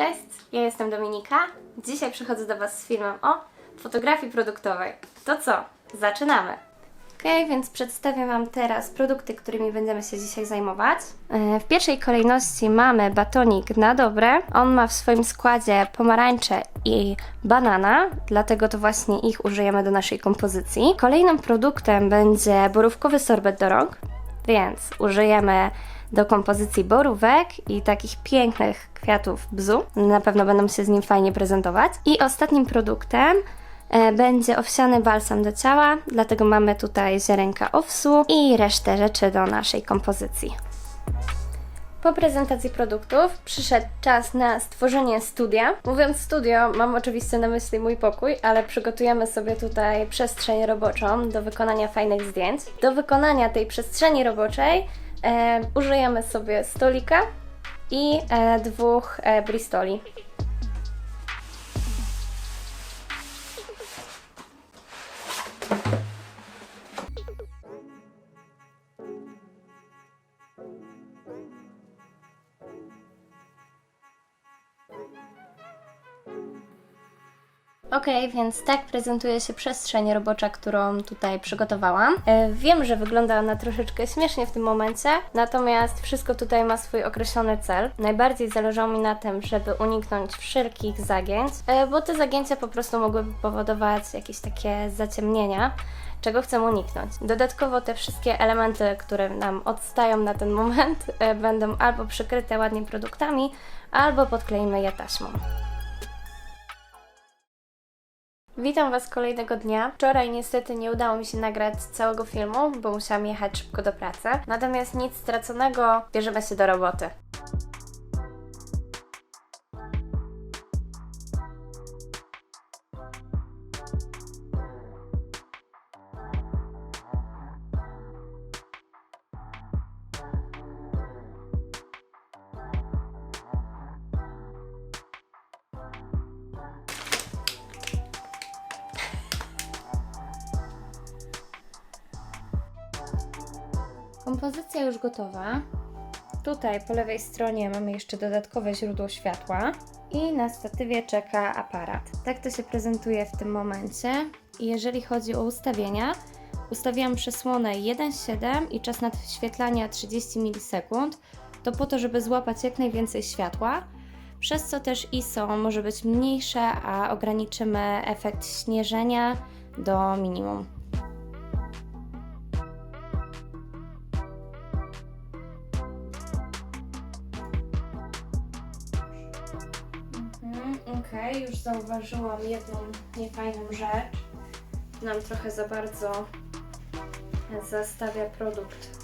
Cześć, ja jestem Dominika. Dzisiaj przychodzę do Was z filmem o fotografii produktowej. To co? Zaczynamy! Ok, więc przedstawię Wam teraz produkty, którymi będziemy się dzisiaj zajmować. E, W pierwszej kolejności mamy batonik na dobre. On ma w swoim składzie pomarańcze i banana, dlatego to właśnie ich użyjemy do naszej kompozycji. Kolejnym produktem będzie borówkowy sorbet do rąk, więc użyjemy do kompozycji borówek i takich pięknych kwiatów bzu. Na pewno będą się z nim fajnie prezentować. I ostatnim produktem e, będzie owsiany balsam do ciała, dlatego mamy tutaj ziarenka owsu i resztę rzeczy do naszej kompozycji. Po prezentacji produktów przyszedł czas na stworzenie studia. Mówiąc studio, mam oczywiście na myśli mój pokój, ale przygotujemy sobie tutaj przestrzeń roboczą do wykonania fajnych zdjęć. Do wykonania tej przestrzeni roboczej użyjemy sobie stolika i e, dwóch e, bristoli. Ok, więc tak prezentuje się przestrzeń robocza, którą tutaj przygotowałam. E, Wiem, że wygląda ona troszeczkę śmiesznie w tym momencie, natomiast wszystko tutaj ma swój określony cel. Najbardziej zależało mi na tym, żeby uniknąć wszelkich zagięć, e, bo te zagięcia po prostu mogłyby powodować jakieś takie zaciemnienia czego chcę uniknąć. Dodatkowo te wszystkie elementy, które nam odstają na ten moment, e, będą albo przykryte ładnie produktami, albo podkleimy je taśmą. Witam Was kolejnego dnia. Wczoraj niestety nie udało mi się nagrać całego filmu, bo musiałam jechać szybko do pracy. Natomiast nic straconego, bierzemy się do roboty. Kompozycja już gotowa. Tutaj po lewej stronie mamy jeszcze dodatkowe źródło światła i na statywie czeka aparat. Tak to się prezentuje w tym momencie. I jeżeli chodzi o ustawienia, ustawiłam przesłonę 1.7 i czas nadświetlania 30 milisekund. To po to, żeby złapać jak najwięcej światła, przez co też ISO może być mniejsze, a ograniczymy efekt śnieżenia do minimum. Okej, już zauważyłam jedną niefajną rzecz. Nam trochę za bardzo zastawia produkt.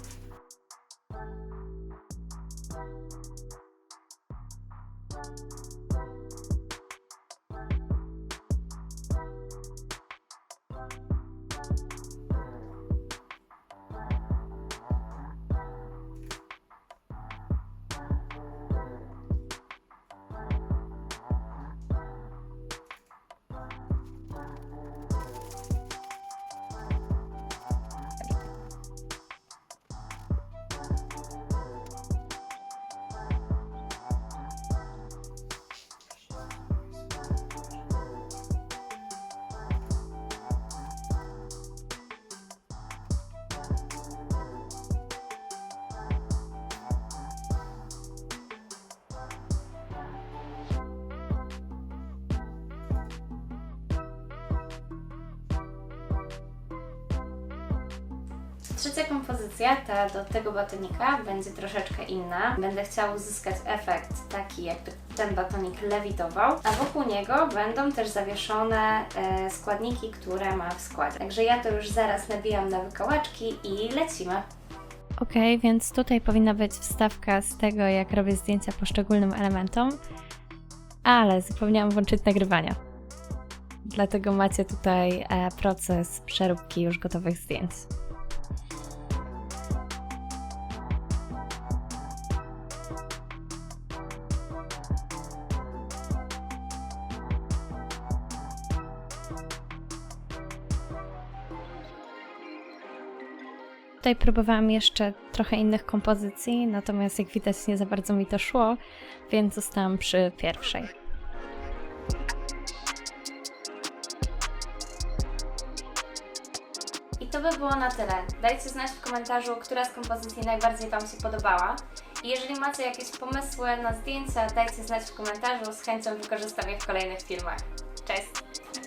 Trzecia kompozycja, ta do tego batonika, będzie troszeczkę inna. Będę chciała uzyskać efekt taki, jakby ten batonik lewitował, a wokół niego będą też zawieszone e, składniki, które ma w składzie. Także ja to już zaraz nabijam na wykałaczki i lecimy. Ok, więc tutaj powinna być wstawka z tego, jak robię zdjęcia poszczególnym elementom, ale zapomniałam włączyć nagrywania. Dlatego macie tutaj e, proces przeróbki już gotowych zdjęć. Tutaj próbowałam jeszcze trochę innych kompozycji, natomiast jak widać nie za bardzo mi to szło, więc zostałam przy pierwszej. I to by było na tyle. Dajcie znać w komentarzu, która z kompozycji najbardziej Wam się podobała. I jeżeli macie jakieś pomysły na zdjęcia, dajcie znać w komentarzu. Z chęcią wykorzystam je w kolejnych filmach. Cześć!